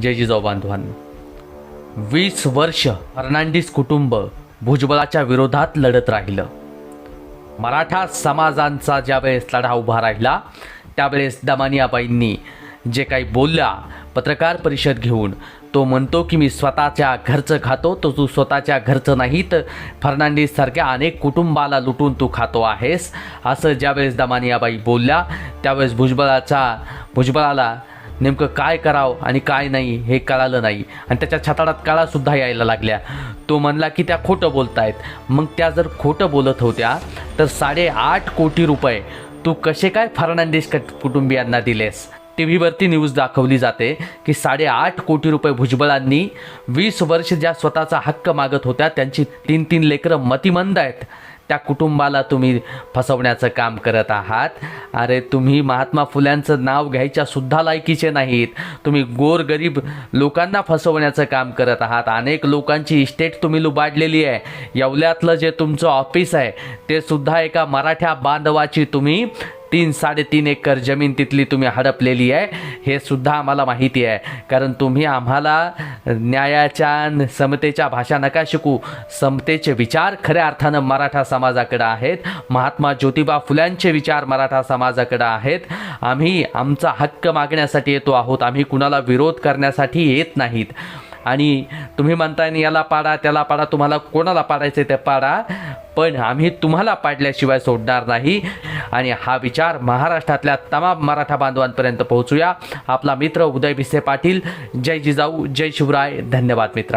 जय जिजाऊ बांधवांनो. वीस वर्ष फर्नांडिस कुटुंब भुजबळाच्या विरोधात लढत राहिलं. मराठा समाजांचा ज्यावेळेस लढा उभा राहिला त्यावेळेस दमानियाबाईंनी जे काही बोलल्या पत्रकार परिषद घेऊन तो म्हणतो की मी स्वतःच्या घरचं खातो तो तू स्वतःच्या घरचं नाही तर फर्नांडिससारख्या अनेक कुटुंबाला लुटून तू खातो आहेस असं ज्यावेळेस दमानियाबाई बोलल्या त्यावेळेस भुजबळाचा भुजबळाला नेमकं काय करावं आणि काय नाही हे कळालं नाही. आणि त्याच्या छताडात काळासुद्धा यायला लागल्या. तो म्हणला की त्या खोटं बोलतायत. मग त्या जर खोटं बोलत होत्या तर साडेआठ कोटी रुपये तू कसे काय फर्नांडिस कुटुंबियांना दिलेस? टी व्हीवरती न्यूज दाखवली जाते की साडेआठ कोटी रुपये भुजबळांनी वीस वर्ष ज्या स्वतःचा हक्क मागत होत्या त्यांची तीन तीन लेकरं मतिमंद आहेत. त्या कुटुंबाला तुम्ही फसवण्याचं काम करत आहात. अरे तुम्ही महात्मा फुल्यांचं नाव घ्यायच्या सुद्धा लायकीचे नाहीत. तुम्ही गोरगरीब लोकांना फसवण्याचं काम करत आहात. अनेक लोकांची इस्टेट तुम्ही लुबाडलेली आहे. येवल्यातलं जे तुमचं ऑफिस आहे ते सुद्धा एका मराठ्या बांधवाची तुम्ही तीन साडेतीन एकर जमीन तिथली तुम्ही हडपलेली आहे. हे सुद्धा आम्हाला माहिती आहे. कारण तुम्ही आम्हाला न्यायाच्या समतेच्या भाषा नका शिकू. समतेचे विचार खऱ्या अर्थानं मराठा समाजाकडे आहेत. महात्मा ज्योतिबा फुल्यांचे विचार मराठा समाजाकडे आहेत. आम्ही आमचा हक्क मागण्यासाठी येतो आहोत. आम्ही कुणाला विरोध करण्यासाठी येत नाहीत. आणि तुम्ही म्हणताय याला पाडा त्याला पाडा तुम्हाला कोणाला पाडायचं ते पाडा? पण आम्ही तुम्हाला पाडल्याशिवाय सोडणार नाही. आणि हा विचार महाराष्ट्रातल्या तमाम मराठा बांधवांपर्यंत पोहोचूया. आपला मित्र उदय भिसे पाटील. जय जिजाऊ जय शिवराय. धन्यवाद मित्रा